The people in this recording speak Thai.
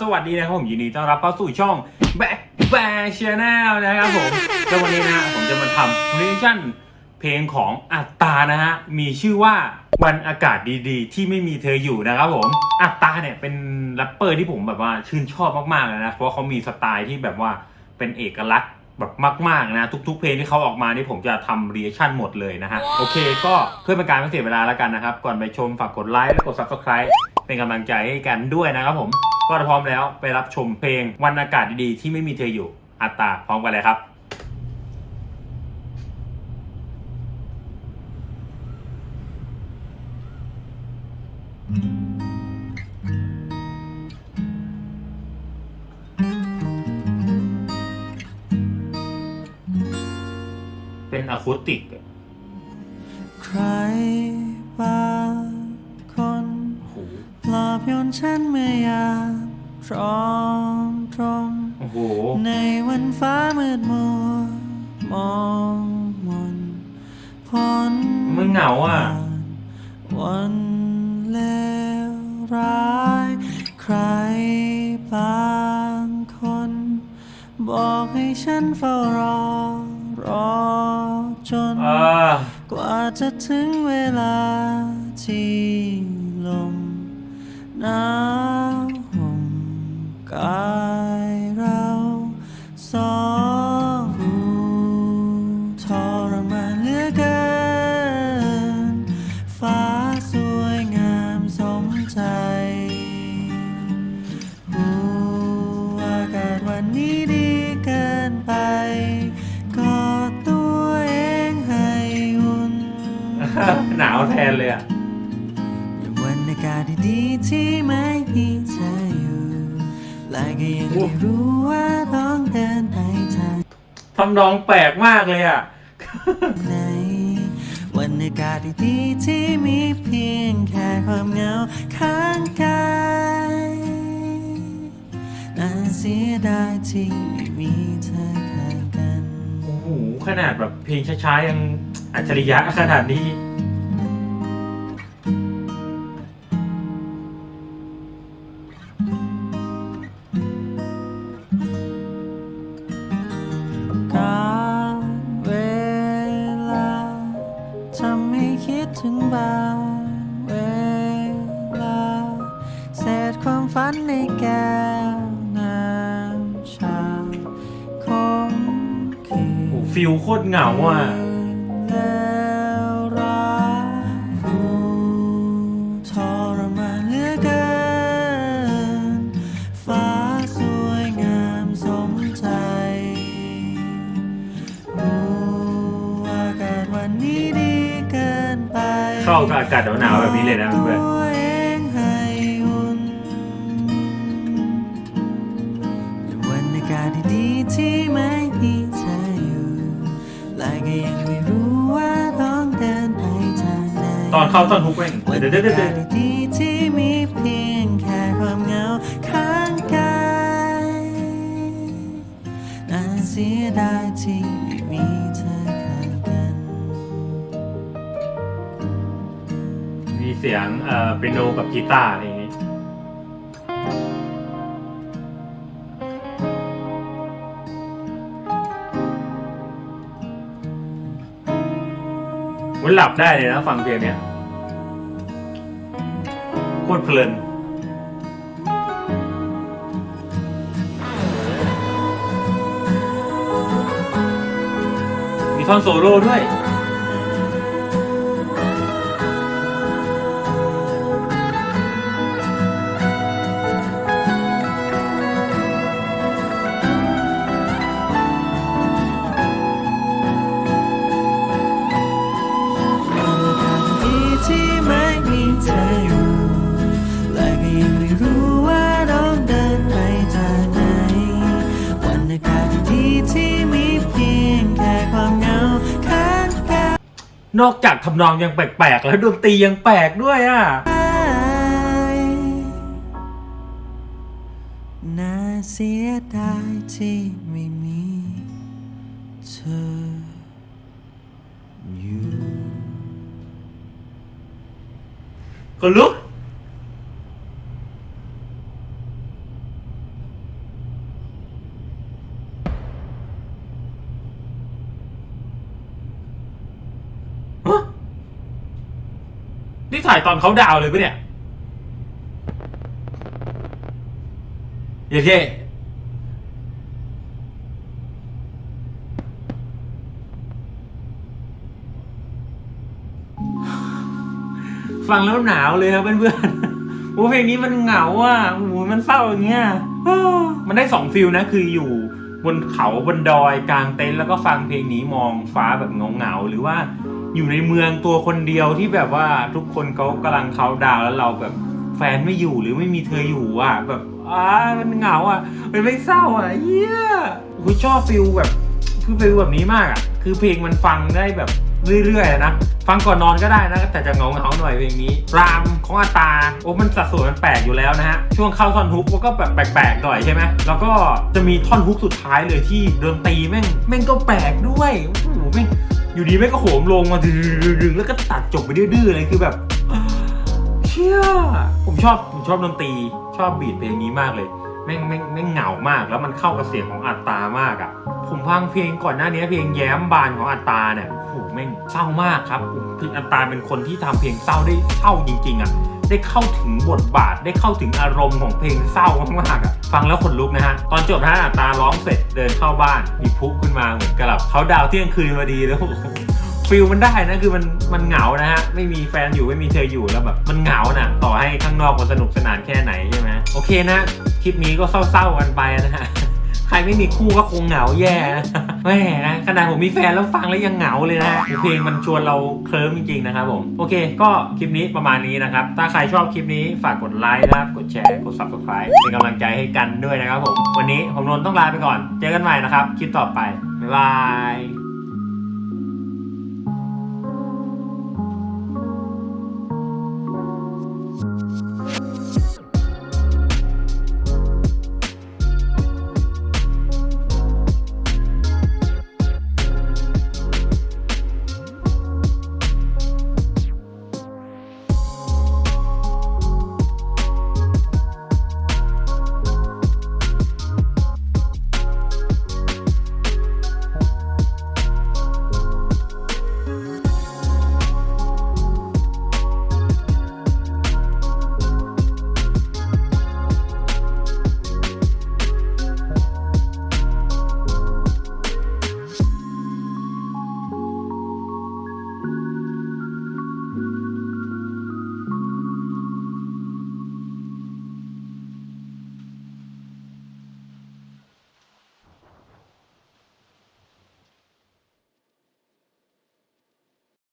สวัสดีนะครับผมยินดีต้อนรับเข้าสู่ช่อง Back Back Channel นะครับผมแล้ววันนี้นะผมจะมาทำ reaction เพลงของอัตตานะฮะ มีชื่อว่าวันอากาศดีๆ ที่ไม่มีเธออยู่นะครับผม อัตตาเนี่ยเป็นแรปเปอร์ที่ผมแบบว่าชื่นชอบมากๆเลยนะ เพราะเขามีสไตล์ที่แบบว่าเป็นเอกลักษณ์แบบมากๆนะ ทุก ๆ เพลงที่เขาออกมานี่ผมจะทำรีแอคชั่นหมดเลยนะฮะ โอเค ก็เพื่อเป็นการไม่เสียเวลาแล้วกันนะครับ ก่อนไปชมฝากกดไลค์และกด subscribe เป็นกำลังใจให้กันด้วยนะครับผม ก็พร้อมแล้วไปรับชมเพลงวันอากาศดีๆที่ไม่มีเธออยู่อัตตาพร้อมกันเลยครับเป็นอะคูติก ใครบาง ปลอบโยนฉันเมื่อยามร้องตรงโอ้โห ในวันฟ้ามืดมัวมองมนพ้นมึงเหงาอะ วันเลวร้าย ใครบางคน บอกให้ฉันเฝ้ารอ รอจน อ่ากว่าจะถึงเวลาที่ลม หนาวห่มกายเราสองทรมานเหลือเกิน ฟ้าสวยงามสมใจหูอากาศวันนี้ดีเกินไปกอดตัวเองให้อุ่น หนาวแทนเลยอะากาศดีๆที่ไม่มีเธออยู่และก็ยังไม่รู้ว่าต้องเดินไปทางทำนองแปลกมากเลยอะ ไหนวันอากาศดีๆที่มีเพียงแค่ความเหงาข้างกายน่าเสียดายที่ไม่มีเธอข้างกัน โอ้โห ขนาดแบบเพลงช้าๆยังอัจฉริยะขนาดนี้ ในแก้วน้ำชาคงคืโอ้ฟิลโคตรเหงาอะ แล้วร้ายผู้ทรมานเหลือเกิน ฟ้าสวยงามสมใจรู้อากาศวันนี้ดีเกินไป เข้ากับอากาศหนาวๆแบบนี้เลยนะเพื่อน เข้าตอนฮุกแม่งวันเดี๋ยวอาเดี๋ยวเดี๋ยวกาศดีๆที่มีเพียงแค่ความเหงาข้างกายน่าเสียดายที่ไม่มีเธอข้างกัน มีเสียงเอ่อเปียโนกับกีตาร์อะไรอย่างงี้มันหลับได้เลยนะฟังเพลงเนี้ยโคตรเพลินมีท่อนโซโล่ด้วย นอกจากทำนองยังแปลกๆ แล้วดนตรียังแปลกด้วยอะ น่าเสียดายที่ไม่มีเธออยู่ ก็ลุก นี่ถ่ายตอนเขาดาวเลยปะเนี่ยเย้เฟังแล้วหนาวเลยครับเพื่อนๆโอ้เพลงนี้มันเหงาอะโอ้โหมันเศร้าอย่างเงี้ยมันได้สองฟิลนะคืออยู่บนเขาบนดอยกลางเต็นท์แล้วก็ฟังเพลงนี้มองฟ้าแบบเหงาๆหรือว่า อยู่ในเมืองตัวคนเดียวที่แบบว่าทุกคนเขากำลังเขาดาวแล้วเราแบบแฟนไม่อยู่หรือไม่มีเธออยู่อะ แบบอ้ามันเหงาอะ มันไม่เศร้าอะเยี่ยโอ้โหชอบฟิลแบบคือฟิลแบบนี้มากอะ คือเพลงมันฟังได้แบบเรื่อยๆนะ ฟังก่อนนอนก็ได้นะ แต่จะเงาเงาหน่อยเพลงนี้ รามของอาตา โอ้มันสัดส่วนมันแปลกอยู่แล้วนะฮะ ช่วงเข้าท่อนฮุกมันก็แบบแปลกๆหน่อยใช่ไหม แล้วก็จะมีท่อนฮุกสุดท้ายเลยที่ดนตรีแม่งแม่งก็แปลกด้วยโอ้โหแม่ง อยู่ดีแม่งก็โหมลงมาดึงๆแล้วก็ตัดจบไปดื้อๆเลยคือแบบเชี่ยผมชอบผมชอบดนตรีชอบบีทเพลงนี้มากเลยแม่งแม่งแม่งเหงามากแล้วมันเข้ากับเสียงของอัตตามากอะ่ะ ผมฟังเพลงก่อนหน้านี้เพลงแย้มบานของอัตตาเนี่ยโอ้โหแม่งเศร้ามากครับผมอัตตาเป็นคนที่ทำเพลงเศร้าได้เศร้าจริงๆอะ่ะ ได้เข้าถึงบทบาท ได้เข้าถึงอารมณ์ของเพลงเศร้ามากๆอะฟังแล้วขนลุกนะฮะ ตอนจบนะฮะตาร้องเสร็จเดินเข้าบ้านมีพุขึ้นมาเหมือนกับเขาดาวเที่ยงคืนพอดีแล้วฟิลมันได้นะคือมันมันเหงานะฮะไม่มีแฟนอยู่ไม่มีเธออยู่แล้วแบบมันเหงาน่ะต่อให้ข้างนอกมันสนุกสนานแค่ไหนใช่ไหมโอเคนะคลิปนี้ก็เศร้าๆกันไปนะฮะ ใครไม่มีคู่ก็คงเหงาแย่นะแม่นะขนาดผมมีแฟนแล้วฟังแล้วยังเหงาเลยนะฮะเพลงมันชวนเราเคลิ้มจริงๆนะครับผมโอเค ก็คลิปนี้ประมาณนี้นะครับ ถ้าใครชอบคลิปนี้ฝากกดไลค์นะครับกดแชร์กด subscribe เป็นกำลังใจให้กันด้วยนะครับผมวันนี้ผมนนท์ต้องลาไปก่อน เจอกันใหม่นะครับคลิปต่อไปบ๊ายบาย